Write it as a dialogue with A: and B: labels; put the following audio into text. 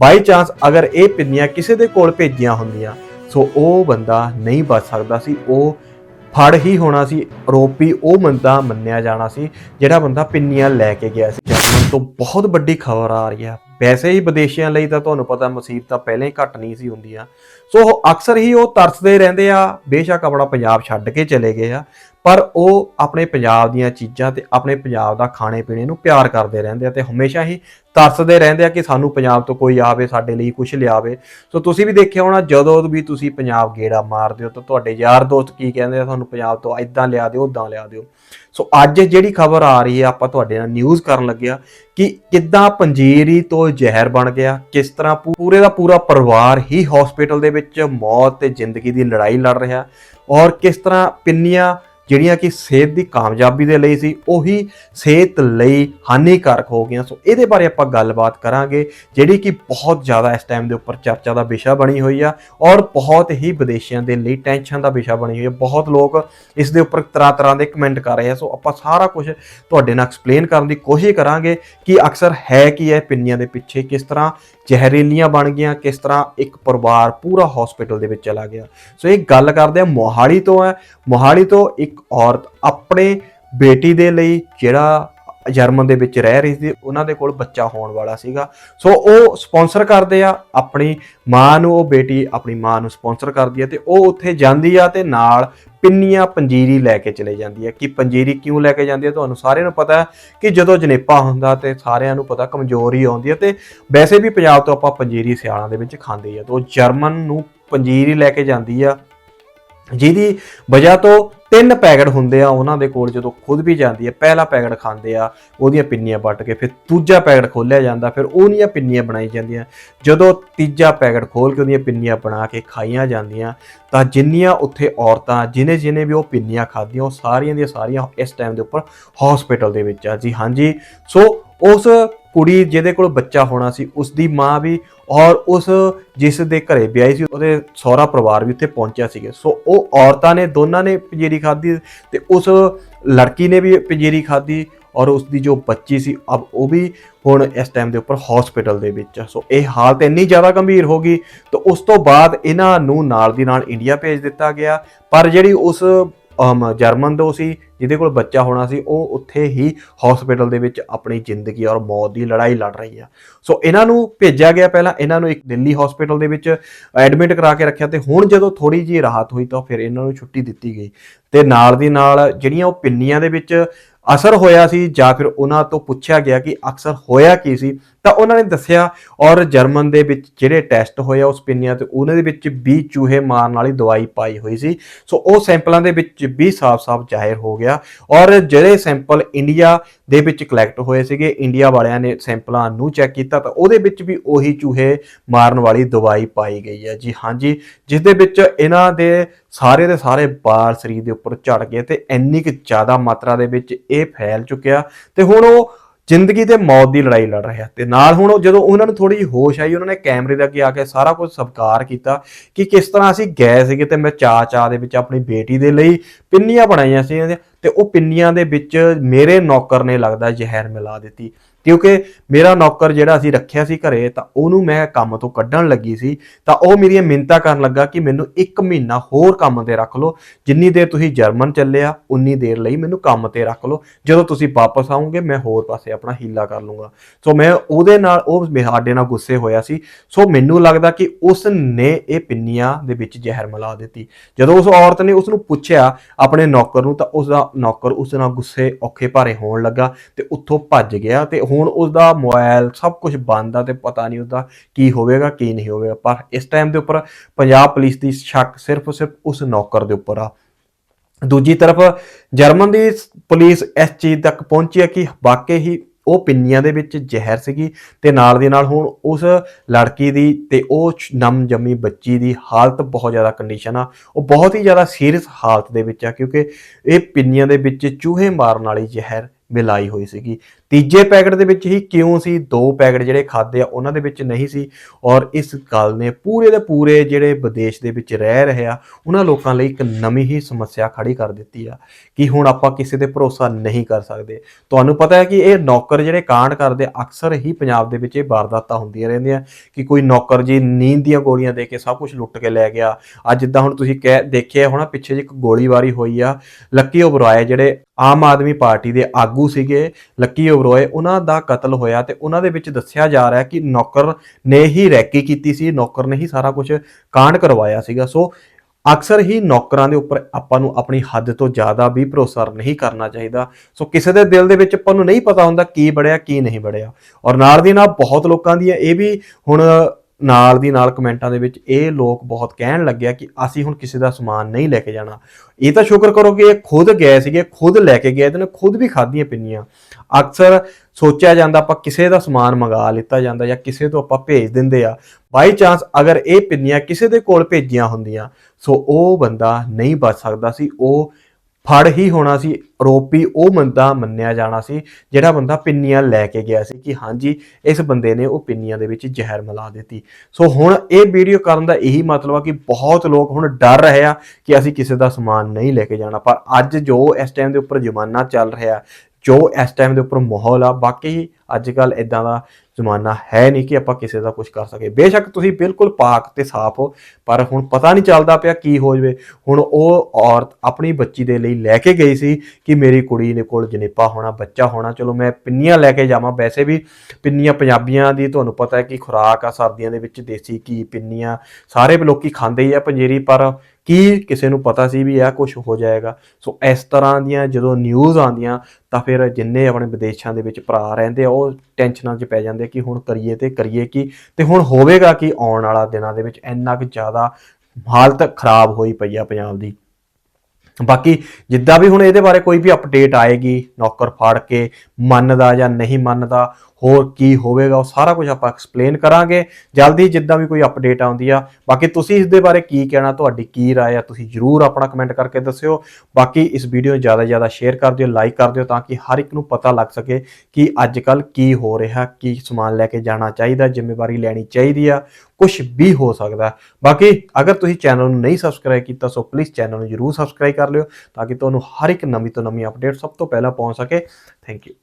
A: By chance ਅਗਰ ਇਹ ਪਿੰਨੀਆਂ ਕਿਸੇ ਦੇ ਕੋਲ ਭੇਜੀਆਂ ਹੁੰਦੀਆਂ, ਸੋ ਉਹ ਬੰਦਾ ਨਹੀਂ ਬਚ ਸਕਦਾ ਸੀ। ਉਹ ਫੜ ਹੀ ਹੋਣਾ ਸੀ, ਆਰੋਪੀ ਉਹ ਬੰਦਾ ਮੰਨਿਆ ਜਾਣਾ ਸੀ, ਜਿਹੜਾ ਬੰਦਾ ਪਿੰਨੀਆਂ ਲੈ ਕੇ ਗਿਆ ਸੀ। ਜਰਮਨ ਤੋਂ ਬਹੁਤ ਵੱਡੀ ਖਬਰ ਆ ਰਹੀ ਹੈ। ਵੈਸੇ ਹੀ ਵਿਦੇਸ਼ੀਆਂ ਲਈ ਤਾਂ ਤੁਹਾਨੂੰ ਪਤਾ ਮੁਸੀਬਤਾਂ ਪਹਿਲਾਂ ਹੀ ਘੱਟ ਨਹੀਂ ਸੀ ਹੁੰਦੀਆਂ। ਸੋ ਉਹ ਅਕਸਰ ਹੀ ਉਹ ਤਰਸਦੇ ਰਹਿੰਦੇ ਆ। ਬੇਸ਼ੱਕ ਆਪਣਾ ਪੰਜਾਬ ਛੱਡ ਕੇ ਚਲੇ ਗਏ ਆ। ਪਰ ਉਹ ਆਪਣੇ ਪੰਜਾਬ ਦੀਆਂ ਚੀਜ਼ਾਂ ਤੇ ਆਪਣੇ ਪੰਜਾਬ ਦਾ ਖਾਣੇ ਪੀਣੇ ਨੂੰ ਪਿਆਰ ਕਰਦੇ ਰਹਿੰਦੇ ਆ ਤੇ ਹਮੇਸ਼ਾ ਹੀ ਤਰਸਦੇ ਰਹਿੰਦੇ ਆ ਕਿ ਸਾਨੂੰ ਪੰਜਾਬ ਤੋਂ ਕੋਈ ਆਵੇ, ਸਾਡੇ ਲਈ ਕੁਝ ਲਿਆਵੇ। ਸੋ ਤੁਸੀਂ ਵੀ ਦੇਖਿਆ ਹੋਣਾ, ਜਦੋਂ ਵੀ ਤੁਸੀਂ ਪੰਜਾਬ ਗੇੜਾ ਮਾਰਦੇ ਹੋ ਤਾਂ ਤੁਹਾਡੇ ਯਾਰ ਦੋਸਤ ਕੀ ਕਹਿੰਦੇ ਆ? ਤੁਹਾਨੂੰ ਪੰਜਾਬ ਤੋਂ ਇਦਾਂ ਲਿਆ ਦਿਓ ਉਦਾਂ ਲਿਆ ਦਿਓ। ਸੋ ਅੱਜ ਜਿਹੜੀ ਖਬਰ ਆ ਰਹੀ ਹੈ ਆਪਾਂ ਤੁਹਾਡੇ ਨਾਲ ਨਿਊਜ਼ ਕਰਨ ਲੱਗਿਆ ਕਿ ਕਿੱਦਾਂ ਪੰਜੀਰੀ ਤੋਂ ਜ਼ਹਿਰ ਬਣ ਗਿਆ, ਕਿਸ ਤਰ੍ਹਾਂ ਪੂਰੇ ਦਾ ਪੂਰਾ ਪਰਿਵਾਰ ਹੀ ਹਸਪੀਟਲ ਦੇ ਵਿੱਚ ਮੌਤ ਤੇ ਜ਼ਿੰਦਗੀ ਦੀ ਲੜਾਈ ਲੜ ਰਿਹਾ ਔਰ ਕਿਸ ਤਰ੍ਹਾਂ ਪਿੰਨੀਆਂ ਜਿਹੜੀਆਂ ਕਿ ਸਿਹਤ ਦੀ ਕਾਮਯਾਬੀ ਦੇ ਲਈ ਸੀ, ਉਹੀ ਸਿਹਤ ਲਈ ਹਾਨੀਕਾਰਕ ਹੋ ਗਈਆਂ। ਸੋ ਇਹਦੇ ਬਾਰੇ ਆਪਾਂ ਗੱਲਬਾਤ ਕਰਾਂਗੇ, ਜਿਹੜੀ ਕਿ ਬਹੁਤ ਜ਼ਿਆਦਾ ਇਸ ਟਾਈਮ ਦੇ ਉੱਪਰ ਚਰਚਾ ਦਾ ਵਿਸ਼ਾ ਬਣੀ ਹੋਈ ਆ ਔਰ ਬਹੁਤ ਹੀ ਵਿਦੇਸ਼ੀਆਂ ਦੇ ਲਈ ਟੈਨਸ਼ਨ ਦਾ ਵਿਸ਼ਾ ਬਣੀ ਹੋਈ ਆ। ਬਹੁਤ ਲੋਕ ਇਸ ਦੇ ਉੱਪਰ ਤਰ੍ਹਾਂ ਤਰ੍ਹਾਂ ਦੇ ਕਮੈਂਟ ਕਰ ਰਹੇ ਆ। ਸੋ ਆਪਾਂ ਸਾਰਾ ਕੁਝ ਤੁਹਾਡੇ ਨਾਲ ਐਕਸਪਲੇਨ ਕਰਨ ਦੀ ਕੋਸ਼ਿਸ਼ ਕਰਾਂਗੇ ਕਿ ਅਕਸਰ ਹੈ ਕੀ ਹੈ ਪਿੰਨੀਆਂ ਦੇ ਪਿੱਛੇ ਕਿਸ ਤਰ੍ਹਾਂ ਜ਼ਹਿਰੀਲੀਆਂ ਬਣ ਗਈਆਂ, ਕਿਸ ਤਰ੍ਹਾਂ ਇੱਕ ਪਰਿਵਾਰ ਪੂਰਾ ਹਸਪੀਟਲ ਦੇ ਵਿੱਚ ਚਲਾ ਗਿਆ। ਸੋ ਇਹ ਗੱਲ ਕਰਦੇ ਆ ਮੋਹਾਲੀ ਤੋਂ ਹੈ ਮੋਹਾਲੀ ਤੋਂ ਇੱਕ ਔਰਤ ਆਪਣੇ ਬੇਟੀ ਦੇ ਲਈ ਜਿਹੜਾ ਜਰਮਨ ਦੇ ਵਿੱਚ ਰਹਿ ਰਹੀ ਸੀ, ਉਹਨਾਂ ਦੇ ਕੋਲ ਬੱਚਾ ਹੋਣ ਵਾਲਾ ਸੀਗਾ। ਸੋ ਉਹ ਸਪਾਂਸਰ ਕਰਦੇ ਆ, ਆਪਣੀ ਮਾਂ ਨੂੰ, ਉਹ ਬੇਟੀ ਆਪਣੀ ਮਾਂ ਨੂੰ ਸਪਾਂਸਰ ਕਰਦੀ ਆ ਤੇ ਉਹ ਉੱਥੇ ਜਾਂਦੀ ਆ ਤੇ ਨਾਲ ਪਿੰਨੀਆਂ ਪੰਜੀਰੀ ਲੈ ਕੇ ਚਲੇ ਜਾਂਦੀ ਹੈ ਕਿ ਪੰਜੀਰੀ ਕਿਉਂ ਲੈ ਕੇ ਜਾਂਦੀ ਹੈ ਤੁਹਾਨੂੰ ਸਾਰਿਆਂ ਨੂੰ ਪਤਾ ਹੈ ਕਿ ਜਦੋਂ ਜਨੇਪਾ ਹੁੰਦਾ ਤੇ ਸਾਰਿਆਂ ਨੂੰ ਪਤਾ ਕਮਜ਼ੋਰੀ ਆਉਂਦੀ ਹੈ ਤੇ ਵੈਸੇ ਵੀ ਪੰਜਾਬ ਤੋਂ ਆਪਾਂ ਪੰਜੀਰੀ ਸਿਆਲਾਂ ਦੇ ਵਿੱਚ ਖਾਂਦੇ ਆ। ਤਾਂ ਉਹ ਜਰਮਨ ਨੂੰ ਪੰਜੀਰੀ ਲੈ ਕੇ ਜਾਂਦੀ ਆ। ਜਿਹਦੀ ਵਜ੍ਹਾ ਤੋਂ ਤਿੰਨ ਪੈਕਟ ਹੁੰਦੇ ਆ, ਉਹਨਾਂ ਦੇ ਕੋਲ ਜਦੋਂ ਖੁਦ ਵੀ ਜਾਂਦੀ ਹੈ, ਪਹਿਲਾ ਪੈਕਟ ਖਾਂਦੇ ਆ, ਉਹਦੀਆਂ ਪਿੰਨੀਆਂ ਵੱਟ ਕੇ, ਫਿਰ ਦੂਜਾ ਪੈਕਟ ਖੋਲਿਆ ਜਾਂਦਾ, ਫਿਰ ਉਹਨੀਆਂ ਪਿੰਨੀਆਂ ਬਣਾਈ ਜਾਂਦੀਆਂ। ਜਦੋਂ ਤੀਜਾ ਪੈਕਟ ਖੋਲ ਕੇ ਉਹਦੀਆਂ ਪਿੰਨੀਆਂ ਬਣਾ ਕੇ ਖਾਈਆਂ ਜਾਂਦੀਆਂ, ਤਾਂ ਜਿੰਨੀਆਂ ਉੱਥੇ ਔਰਤਾਂ, ਜਿਨੇ ਜਿਨੇ ਵੀ ਉਹ ਪਿੰਨੀਆਂ ਖਾਧੀਆਂ, ਉਹ ਸਾਰੀਆਂ ਦੀਆਂ ਸਾਰੀਆਂ ਇਸ ਟਾਈਮ ਦੇ ਉੱਪਰ ਹਸਪੀਟਲ ਦੇ ਵਿੱਚ ਆ। ਜੀ ਹਾਂਜੀ ਸੋ ਉਸ ਕੁੜੀ ਜਿਹਦੇ ਕੋਲ ਬੱਚਾ ਹੋਣਾ ਸੀ ਉਸ ਦੀ ਮਾਂ ਵੀ ਔਰ ਉਸ ਜਿਸ ਦੇ ਘਰੇ ਵਿਆਹੀ ਸੀ, ਉਹਦੇ ਸਹੁਰਾ ਪਰਿਵਾਰ ਵੀ ਉੱਥੇ ਪਹੁੰਚਿਆ ਸੀਗੇ। ਸੋ ਉਹ ਔਰਤਾਂ ਨੇ ਦੋਨਾਂ ਨੇ ਪੰਜੀਰੀ ਖਾਧੀ ਤੇ ਉਸ ਲੜਕੀ ਨੇ ਵੀ ਪੰਜੀਰੀ ਖਾਧੀ ਔਰ ਉਸ ਦੀ ਜੋ ਬੱਚੀ ਸੀ, ਅਬ ਉਹ ਵੀ ਹੁਣ ਇਸ ਟਾਈਮ ਦੇ ਉੱਪਰ ਹਸਪੀਟਲ ਦੇ ਵਿੱਚ ਸੋ ਇਹ ਹਾਲਤ ਇੰਨੀ ਜ਼ਿਆਦਾ ਗੰਭੀਰ ਹੋ ਗਈ, ਤਾਂ ਉਸ ਤੋਂ ਬਾਅਦ ਇਹਨਾਂ ਨੂੰ ਨਾਲ ਦੀ ਨਾਲ ਇੰਡੀਆ ਭੇਜ ਦਿੱਤਾ ਗਿਆ। ਪਰ ਜਿਹੜੀ ਉਸ ਜਰਮਨ ਤੋਂ ਸੀ, ਜਿਹਦੇ ਕੋਲ ਬੱਚਾ ਹੋਣਾ ਸੀ, ਉਹ ਉੱਥੇ ਹੀ ਹਸਪੀਟਲ ਦੇ ਵਿੱਚ ਆਪਣੀ ਜ਼ਿੰਦਗੀ ਔਰ ਮੌਤ ਦੀ ਲੜਾਈ ਲੜ ਰਹੀ ਆ। ਸੋ ਇਹਨਾਂ ਨੂੰ ਭੇਜਿਆ ਗਿਆ ਪਹਿਲਾਂ, ਇਹਨਾਂ ਨੂੰ ਇੱਕ ਦਿੱਲੀ ਹਸਪੀਟਲ ਦੇ ਵਿੱਚ ਐਡਮਿਟ ਕਰਾ ਕੇ ਰੱਖਿਆ ਤੇ ਹੁਣ ਜਦੋਂ ਥੋੜੀ ਜਿਹੀ ਰਾਹਤ ਹੋਈ ਤਾਂ ਫਿਰ ਇਹਨਾਂ ਨੂੰ ਛੁੱਟੀ ਦਿੱਤੀ ਗਈ। ਤੇ ਨਾਲ ਦੀ ਨਾਲ ਜਿਹੜੀਆਂ ਉਹ ਪਿੰਨੀਆਂ ਦੇ ਵਿੱਚ ਅਸਰ ਹੋਇਆ ਸੀ ਜਾਂ ਫਿਰ ਉਹਨਾਂ ਤੋਂ ਪੁੱਛਿਆ ਗਿਆ ਕਿ ਅਕਸਰ ਹੋਇਆ ਕੀ ਸੀ ਤਾਂ ਉਹਨਾਂ ਨੇ ਦੱਸਿਆ, ਔਰ ਜਰਮਨ ਦੇ ਵਿੱਚ ਜਿਹੜੇ ਟੈਸਟ ਹੋਏ ਆ ਉਸ ਪਿੰਨੀਆਂ ਤੇ ਉਹਨਾਂ ਦੇ ਵਿੱਚ ਵੀ ਚੂਹੇ ਮਾਰਨ ਵਾਲੀ ਦਵਾਈ ਪਾਈ ਹੋਈ ਸੀ। ਸੋ ਉਹ ਸੈਂਪਲਾਂ ਦੇ ਵਿੱਚ ਵੀ ਸਾਫ਼-ਸਾਫ਼ ਜ਼ਾਹਿਰ ਹੋ ਗਿਆ। ਔਰ ਜਿਹੜੇ ਸੈਂਪਲ ਇੰਡੀਆ ਦੇ ਵਿੱਚ ਕਲੈਕਟ ਹੋਏ ਸੀਗੇ, ਇੰਡੀਆ ਵਾਲਿਆਂ ਨੇ ਸੈਂਪਲਾਂ ਨੂੰ ਚੈੱਕ ਕੀਤਾ, ਤਾਂ ਉਹਦੇ ਵਿੱਚ ਵੀ ਉਹੀ ਚੂਹੇ ਮਾਰਨ ਵਾਲੀ ਦਵਾਈ ਪਾਈ ਗਈ ਹੈ। ਜੀ ਹਾਂਜੀ ਜਿਸ ਦੇ ਵਿੱਚ ਇਹਨਾਂ ਦੇ ਸਾਰੇ ਦੇ ਸਾਰੇ ਬਾਲ ਸਰੀਰ ਦੇ ਉੱਪਰ ਝੜ ਗਏ ਤੇ ਇੰਨੀ ਕੁ ਜ਼ਿਆਦਾ ਮਾਤਰਾ ਦੇ ਵਿੱਚ ਇਹ ਫੈਲ ਚੁੱਕਿਆ। ਤੇ ਹੁਣ ਉਹ ਜ਼ਿੰਦਗੀ ਤੇ ਮੌਤ ਦੀ ਲੜਾਈ ਲੜ ਰਿਹਾ ਤੇ ਨਾਲ ਹੁਣ ਜਦੋਂ ਉਹਨਾਂ ਨੂੰ ਥੋੜੀ ਜਿਹੀ ਹੋਸ਼ ਆਈ, ਉਹਨਾਂ ਨੇ ਕੈਮਰੇ ਦਾ ਅੱਗੇ ਆ ਕੇ ਸਾਰਾ ਕੁਝ ਸਵਕਾਰ ਕੀਤਾ ਕਿ ਕਿਸ ਤਰ੍ਹਾਂ ਅਸੀਂ ਗਏ ਸੀਗੇ ਤੇ ਮੈਂ ਚਾ ਚਾ ਦੇ ਵਿੱਚ ਆਪਣੀ ਬੇਟੀ ਦੇ ਲਈ ਪਿੰਨੀਆਂ ਬਣਾਈਆਂ ਸੀ ਤੇ ਉਹ ਪਿੰਨੀਆਂ ਦੇ ਵਿੱਚ ਮੇਰੇ ਨੌਕਰ ਨੇ ਲੱਗਦਾ ਜ਼ਹਿਰ ਮਿਲਾ ਦਿੱਤੀ। ਕਿਉਂਕਿ ਮੇਰਾ ਨੌਕਰ ਜਿਹੜਾ ਅਸੀਂ ਰੱਖਿਆ ਸੀ ਘਰੇ, ਤਾਂ ਉਹਨੂੰ ਮੈਂ ਕੰਮ ਤੋਂ ਕੱਢਣ ਲੱਗੀ ਸੀ। ਤਾਂ ਉਹ ਮੇਰੀਆਂ ਮਿੰਤਾ ਕਰਨ ਲੱਗਾ ਕਿ ਮੈਨੂੰ 1 ਮਹੀਨਾ ਹੋਰ ਕੰਮ ਤੇ ਰੱਖ ਲਓ। ਜਿੰਨੀ ਦੇਰ ਤੁਸੀਂ ਜਰਮਨ ਚੱਲਿਆ, ਉਨੀ ਦੇਰ ਲਈ ਮੈਨੂੰ ਕੰਮ ਤੇ ਰੱਖ ਲਓ। ਜਦੋਂ ਤੁਸੀਂ ਵਾਪਸ ਆਉਂਗੇ ਮੈਂ ਹੋਰ ਪਾਸੇ ਆਪਣਾ ਹੀਲਾ ਕਰ ਲੂੰਗਾ। ਸੋ ਮੈਂ ਉਹਦੇ ਨਾਲ, ਉਹ ਸਾਡੇ ਨਾਲ ਗੁੱਸੇ ਹੋਇਆ ਸੀ। ਸੋ ਮੈਨੂੰ ਲੱਗਦਾ ਕਿ ਉਸ ਨੇ ਇਹ ਪਿੰਨੀਆਂ ਦੇ ਵਿੱਚ ਜ਼ਹਿਰ ਮਿਲਾ ਦਿੱਤੀ। ਜਦੋਂ ਉਸ ਔਰਤ ਨੇ ਉਸ ਨੂੰ ਪੁੱਛਿਆ ਆਪਣੇ ਨੌਕਰ ਨੂੰ, ਤਾਂ ਉਸ ਦਾ ਨੌਕਰ ਉਸ ਨਾਲ ਗੁੱਸੇ ਔਖੇ ਭਾਰੇ ਹੋਣ ਲੱਗਾ ਤੇ ਉੱਥੋਂ ਭੱਜ ਗਿਆ ਤੇ ਹੁਣ ਉਸ ਦਾ ਮੋਬਾਈਲ ਸਭ ਕੁਝ ਬੰਦ ਆ ਤੇ ਪਤਾ ਨਹੀਂ ਉਹਦਾ ਕੀ ਹੋਵੇਗਾ, ਕੀ ਨਹੀਂ ਹੋਵੇਗਾ। ਪਰ ਇਸ ਟਾਈਮ ਦੇ ਉੱਪਰ ਪੰਜਾਬ ਪੁਲਿਸ ਦੀ ਸ਼ੱਕ ਸਿਰਫ ਸਿਰਫ ਉਸ ਨੌਕਰ ਦੇ ਉੱਪਰ ਆ। ਦੂਜੀ ਤਰਫ ਜਰਮਨ ਦੀ ਪੁਲਿਸ ਇਸ ਚੀਜ਼ ਤੱਕ ਪਹੁੰਚੀ ਹੈ ਕਿ ਵਾਕਈ ਹੀ ਉਹ ਪਿੰਨੀਆਂ ਦੇ ਵਿੱਚ ਜ਼ਹਿਰ ਸੀਗੀ ਤੇ ਨਾਲ ਦੀ ਨਾਲ ਹੁਣ ਉਸ ਲੜਕੀ ਦੀ ਤੇ ਉਹ ਨਮ ਜੰਮੀ ਬੱਚੀ ਦੀ ਹਾਲਤ ਬਹੁਤ ਜ਼ਿਆਦਾ ਕੰਡੀਸ਼ਨ ਆ। ਉਹ ਬਹੁਤ ਹੀ ਜ਼ਿਆਦਾ ਸੀਰੀਅਸ ਹਾਲਤ ਦੇ ਵਿੱਚ ਆ ਕਿਉਂਕਿ ਇਹ ਪਿੰਨੀਆਂ ਦੇ ਵਿੱਚ ਚੂਹੇ ਮਾਰਨ ਵਾਲੀ ਜ਼ਹਿਰ ਮਿਲਾਈ ਹੋਈ ਸੀਗੀ। ਤੀਜੇ ਪੈਕਟ ਦੇ ਵਿੱਚ ਹੀ ਕਿਉਂ ਸੀ? ਦੋ ਪੈਕਟ ਜਿਹੜੇ ਖਾਦੇ ਆ, ਉਹਨਾਂ ਦੇ ਵਿੱਚ ਨਹੀਂ ਸੀ। ਔਰ ਇਸ ਗੱਲ ਨੇ ਪੂਰੇ ਦੇ ਪੂਰੇ ਜਿਹੜੇ ਵਿਦੇਸ਼ ਦੇ ਵਿੱਚ ਰਹਿ ਰਹੇ ਆ, ਉਹਨਾਂ ਲੋਕਾਂ ਲਈ ਇੱਕ ਨਵੀਂ ਹੀ ਸਮੱਸਿਆ ਖੜੀ ਕਰ ਦਿੱਤੀ ਆ ਕਿ ਹੁਣ ਆਪਾਂ ਕਿਸੇ ਤੇ ਭਰੋਸਾ ਨਹੀਂ ਕਰ ਸਕਦੇ। ਤੁਹਾਨੂੰ ਪਤਾ ਹੈ ਕਿ ਇਹ ਨੌਕਰ ਜਿਹੜੇ ਕਾਂਡ ਕਰਦੇ ਅਕਸਰ ਹੀ ਪੰਜਾਬ ਦੇ ਵਿੱਚ ਇਹ ਵਾਰਦਾਤਾਂ ਹੁੰਦੀਆਂ ਰਹਿੰਦੀਆਂ। ਕਿ ਕੋਈ ਨੌਕਰ ਜੀ ਨੀਂਦ ਦੀਆਂ ਗੋਲੀਆਂ ਦੇ ਕੇ ਸਭ ਕੁਝ ਲੁੱਟ ਕੇ ਲੈ ਗਿਆ। ਅੱਜ ਜਿੱਦਾਂ ਹੁਣ ਤੁਸੀਂ ਕਹਿ, ਦੇਖਿਆ ਹੋਣਾ, ਪਿੱਛੇ ਜਿਹੇ ਇੱਕ ਗੋਲੀਬਾਰੀ ਹੋਈ ਆ। ਲੱਕੀ ਓਬਰਾਏ ਜਿਹੜੇ ਆਮ ਆਦਮੀ ਪਾਰਟੀ ਦੇ ਆਗੂ ਸੀਗੇ, ਲੱਕੀ ਓਬਰਾਏ ਉਹਨਾਂ ਦਾ ਕਤਲ ਹੋਇਆ ਤੇ ਉਹਨਾਂ ਦੇ ਵਿੱਚ ਦੱਸਿਆ ਜਾ ਰਿਹਾ ਕਿ ਨੌਕਰ ਨੇ ਹੀ ਰੈਕੀ ਕੀਤੀ ਸੀ, ਨੌਕਰ ਨੇ ਹੀ ਸਾਰਾ ਕੁਝ ਕਾਂਡ ਕਰਵਾਇਆ ਸੀਗਾ। ਸੋ ਅਕਸਰ ਹੀ ਨੌਕਰਾਂ ਦੇ ਉੱਪਰ ਆਪਾਂ ਨੂੰ ਆਪਣੀ ਹੱਦ ਤੋਂ ਜ਼ਿਆਦਾ ਵੀ ਭਰੋਸਾ ਨਹੀਂ ਕਰਨਾ ਚਾਹੀਦਾ। ਸੋ ਕਿਸੇ ਦੇ ਦਿਲ ਦੇ ਵਿੱਚ ਆਪਾਂ ਨੂੰ ਨਹੀਂ ਪਤਾ ਹੁੰਦਾ ਕੀ ਬੜਿਆ, ਕੀ ਨਹੀਂ ਬੜਿਆ। ਔਰ ਨਾਲ ਦੀ ਨਾਲ ਬਹੁਤ ਲੋਕਾਂ ਦੀਆਂ ਇਹ ਵੀ ਹੁਣ ਨਾਲ ਦੀ ਨਾਲ ਕਮੈਂਟਾਂ ਦੇ ਵਿੱਚ ਇਹ ਲੋਕ ਬਹੁਤ ਕਹਿਣ ਲੱਗਿਆ ਕਿ ਅਸੀਂ ਹੁਣ ਕਿਸੇ ਦਾ ਸਮਾਨ ਨਹੀਂ ਲੈ ਕੇ ਜਾਣਾ। ਇਹ ਤਾਂ ਸ਼ੁਕਰ ਕਰੋ ਕਿ ਇਹ ਖੁਦ ਗਏ ਸੀਗੇ, ਖੁਦ ਲੈ ਕੇ ਗਏ ਤੇ ਨੇ ਖੁਦ ਵੀ ਖਾਧੀਆਂ ਪਿੰਨੀਆਂ। ਅਕਸਰ ਸੋਚਿਆ ਜਾਂਦਾ ਆਪਾਂ ਕਿਸੇ ਦਾ ਸਮਾਨ ਮੰਗਾ ਲਿੱਤਾ ਜਾਂਦਾ ਜਾਂ ਕਿਸੇ ਤੋਂ ਆਪਾਂ ਭੇਜ ਦਿੰਦੇ ਆ। ਬਾਈ ਚਾਂਸ ਅਗਰ ਇਹ ਪਿੰਨੀਆਂ ਕਿਸੇ ਦੇ ਕੋਲ ਭੇਜੀਆਂ ਹੁੰਦੀਆਂ, ਸੋ ਉਹ ਬੰਦਾ ਨਹੀਂ ਬਚ ਸਕਦਾ ਸੀ, ਉਹ ਫੜ ਹੀ ਹੋਣਾ ਸੀ, ਆਰੋਪੀ ਉਹ ਬੰਦਾ ਮੰਨਿਆ ਜਾਣਾ ਸੀ, ਜਿਹੜਾ ਬੰਦਾ ਪਿੰਨੀਆਂ ਲੈ ਕੇ ਗਿਆ ਸੀ ਕਿ ਹਾਂਜੀ, ਇਸ ਬੰਦੇ ਨੇ ਉਹ ਪਿੰਨੀਆਂ ਦੇ ਵਿੱਚ ਜ਼ਹਿਰ ਮਿਲਾ ਦਿੱਤੀ। ਸੋ ਹੁਣ ਇਹ ਵੀਡੀਓ ਕਰਨ ਦਾ ਇਹੀ ਮਤਲਬ ਆ ਕਿ ਬਹੁਤ ਲੋਕ ਹੁਣ ਡਰ ਰਹੇ ਆ ਕਿ ਅਸੀਂ ਕਿਸੇ ਦਾ ਸਮਾਨ ਨਹੀਂ ਲੈ ਕੇ ਜਾਣਾ, ਪਰ ਅੱਜ ਜੋ ਇਸ ਟਾਈਮ ਦੇ ਉੱਪਰ ਜ਼ਮਾਨਾ ਚੱਲ ਰਿਹਾ, ਜੋ ਇਸ ਟਾਈਮ ਦੇ ਉੱਪਰ ਮਾਹੌਲ ਆ, ਬਾਕੀ ਅੱਜ ਕੱਲ ਇਦਾਂ ਦਾ ਜ਼ਮਾਨਾ ਹੈ ਨਹੀਂ ਕਿ ਆਪਾਂ ਕਿਸੇ ਦਾ ਕੁਝ ਕਰ ਸਕੇ ਬੇਸ਼ੱਕ ਤੁਸੀਂ ਬਿਲਕੁਲ ਪਾਕ ਤੇ ਸਾਫ਼ ਹੋ, ਪਰ ਹੁਣ ਪਤਾ ਨਹੀਂ ਚੱਲਦਾ ਪਿਆ ਕੀ ਹੋ ਜਵੇ। ਹੁਣ ਉਹ ਔਰਤ ਆਪਣੀ ਬੱਚੀ ਦੇ ਲਈ ਲੈ ਕੇ ਗਈ ਸੀ ਕਿ ਮੇਰੀ ਕੁੜੀ ਦੇ ਕੋਲ ਜਨੇਪਾ ਹੋਣਾ, ਬੱਚਾ ਹੋਣਾ, ਚਲੋ ਮੈਂ ਪਿੰਨੀਆਂ ਲੈ ਕੇ ਜਾਵਾਂ। ਵੈਸੇ ਵੀ ਪਿੰਨੀਆਂ ਪੰਜਾਬੀਆਂ ਦੀ ਤੁਹਾਨੂੰ ਪਤਾ ਹੈ ਕਿ ਖੁਰਾਕ ਆ, ਸਰਦੀਆਂ ਦੇ ਵਿੱਚ ਦੇਸੀ ਘੀ, ਪਿੰਨੀਆਂ ਸਾਰੇ ਲੋਕੀ ਖਾਂਦੇ ਹੀ ਆ ਪੰਜੀਰੀ, ਪਰ ਕੀ ਕਿਸੇ ਨੂੰ ਪਤਾ ਸੀ ਵੀ ਇਹ ਕੁਝ ਹੋ ਜਾਏਗਾ। ਸੋ ਇਸ ਤਰ੍ਹਾਂ ਦੀਆਂ ਜਦੋਂ ਨਿਊਜ਼ ਆਉਂਦੀਆਂ, ਤਾਂ ਫਿਰ ਜਿੰਨੇ ਆਪਣੇ ਵਿਦੇਸ਼ਾਂ ਦੇ ਵਿੱਚ ਭਰਾ ਰਹਿੰਦੇ ਆ, ਉਹ ਟੈਨਸ਼ਨਾਂ 'ਚ ਪੈ ਜਾਂਦੇ ਕਿ ਹੁਣ ਕਰੀਏ ਤੇ ਕਰੀਏ ਕੀ? ਤੇ ਹੁਣ ਹੋਵੇਗਾ ਕਿ ਆਉਣ ਵਾਲਾ ਦਿਨਾਂ ਦੇ ਵਿੱਚ? ਇੰਨਾ ਕੁ ਜ਼ਿਆਦਾ ਹਾਲਤ ਖਰਾਬ ਹੋਈ ਪਈ ਆ ਪੰਜਾਬ ਦੀ। ਬਾਕੀ ਜਿੱਦਾਂ ਵੀ ਹੁਣ ਇਹਦੇ ਬਾਰੇ ਕੋਈ ਵੀ ਅਪਡੇਟ ਆਏਗੀ, ਨੌਕਰ ਫਾੜ ਕੇ ਮੰਨਦਾ ਜਾਂ ਨਹੀਂ ਮੰਨਦਾ ਹੋਰ ਕੀ ਹੋਵੇਗਾ ਉਹ ਸਾਰਾ ਕੁਝ ਆਪਾਂ ਐਕਸਪਲੇਨ ਕਰਾਂਗੇ ਜਲਦੀ ਜਿੱਦਾਂ ਵੀ ਕੋਈ ਅਪਡੇਟ ਆਉਂਦੀ ਆ ਬਾਕੀ ਤੁਸੀਂ ਇਸ ਦੇ ਬਾਰੇ ਕੀ ਕਹਿਣਾ ਤੁਹਾਡੀ ਕੀ رائے ਆ ਤੁਸੀਂ ਜਰੂਰ ਆਪਣਾ ਕਮੈਂਟ ਕਰਕੇ ਦੱਸਿਓ ਬਾਕੀ ਇਸ ਵੀਡੀਓ ਨੂੰ ਜ਼ਿਆਦਾ ਤੋਂ ਜ਼ਿਆਦਾ ਸ਼ੇਅਰ ਕਰ ਦਿਓ ਲਾਈਕ ਕਰ ਦਿਓ ਤਾਂ ਕਿ ਹਰ ਇੱਕ ਨੂੰ ਪਤਾ ਲੱਗ ਸਕੇ ਕਿ ਅੱਜ ਕੱਲ ਕੀ ਹੋ ਰਿਹਾ ਕੀ ਸਮਾਨ ਲੈ ਕੇ ਜਾਣਾ ਚਾਹੀਦਾ ਜ਼ਿੰਮੇਵਾਰੀ ਲੈਣੀ ਚਾਹੀਦੀ ਆ ਕੁਝ ਵੀ ਹੋ ਸਕਦਾ ਬਾਕੀ ਅਗਰ ਤੁਸੀਂ ਚੈਨਲ ਨੂੰ ਨਹੀਂ ਸਬਸਕ੍ਰਾਈਬ ਕੀਤਾ ਸੋ ਪਲੀਜ਼ ਚੈਨਲ ਨੂੰ ਜਰੂਰ ਸਬਸਕ੍ਰਾਈਬ ਕਰ ਲਿਓ ਤਾਂ ਕਿ ਤੁਹਾਨੂੰ ਹਰ ਇੱਕ ਨਵੀਂ ਤੋਂ ਨਵੀਂ ਅਪਡੇਟ ਸਭ ਤੋਂ ਪਹਿਲਾਂ ਪਹੁੰਚ ਸਕੇ ਥੈਂਕ ਯੂ